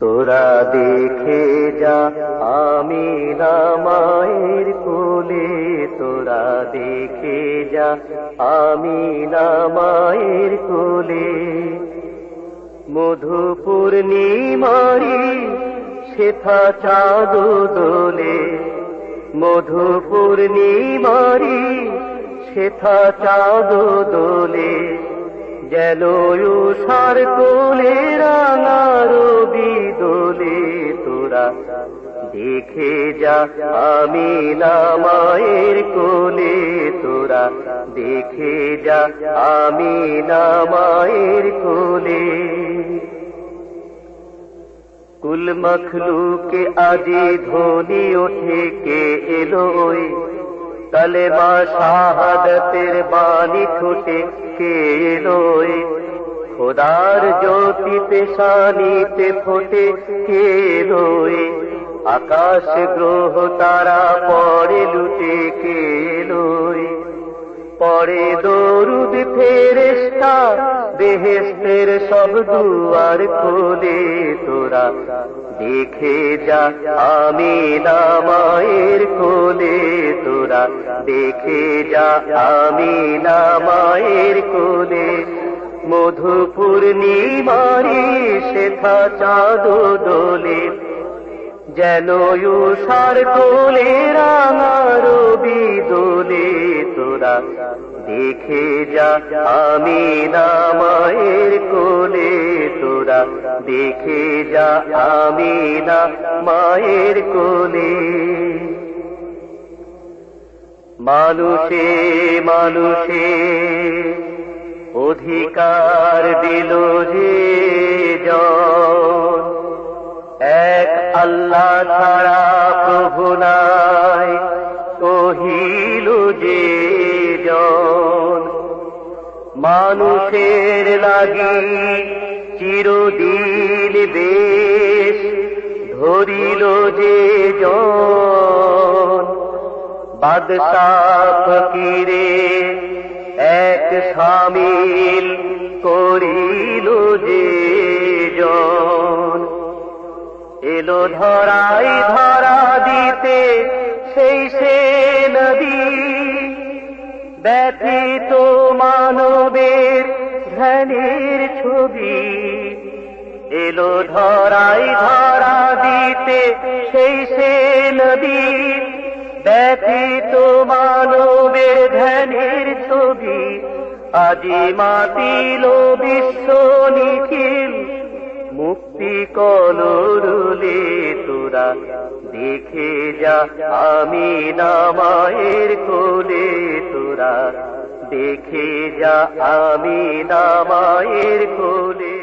তোরা দেখে যা, আমি না মায়ের কোলে। তোরা দেখে যা, আমি না মায়ের কোলে। মধু পূর্ণিমারি শেথা চাঁদ দোলে। মধু পূর্ণিমারি শেথা চাঁদ দোলে। যেন সার কোলে রাঙা তোরা দেখে যা, আমি না মায়ের কোলে তোরা দেখে যা, আমি না মায়ের কোলে। কুল মখলুকে আজি ধ্বনি ওঠে, কে এলো ওই কালেমা শাহাদতের বাণী ঠোঁটে, কে এলো খোদার জ্যোতি পেশানিতে ফোটে কে ওই আকাশ গ্রহ তারা পরে লুটে কে ওই পরে দরুদ ফেরেস্তা বেহেস্তের সব দুয়ার খোলে তোরা। দেখে যা, আমি না মায়ের কোলে তোরা। দেখে যা, আমি না মায়ের কোলে মধু পূর্ণিমারি শেখা চাঁদ দোলে, যেন সার কোলে রাঙা রবি দোলে, তোরা দেখে যা আমি মায়ের কোলে, তোরা দেখে যা আমি না মায়ের কোলে। মানুষে মানুষে অধিকার দিল যে এক আল্লাহ ছাড়া প্রভু নাই কহিল যে জন। মানুষের লাগি চিরদিন বেশ ধরিল যে জন। বাদশাহ ফকিরে এক সামিল করিল যে জন। এলো ধরাই ধরা দিতে সেই সে নদী। ব্যথিত মানবের ধ্যানের ছবি। এলো ধরাই ধরা দিতে সেই সে নদী। ব্যথিত মানবের ধ্যানের ছবি। আজি মাতিল বিশ্ব নিখিল। মুক্তি কলরুলে তোরা দেখে যা আমি নামায়ের কোলে তোরা। দেখে যা আমি নামায়ের কোলে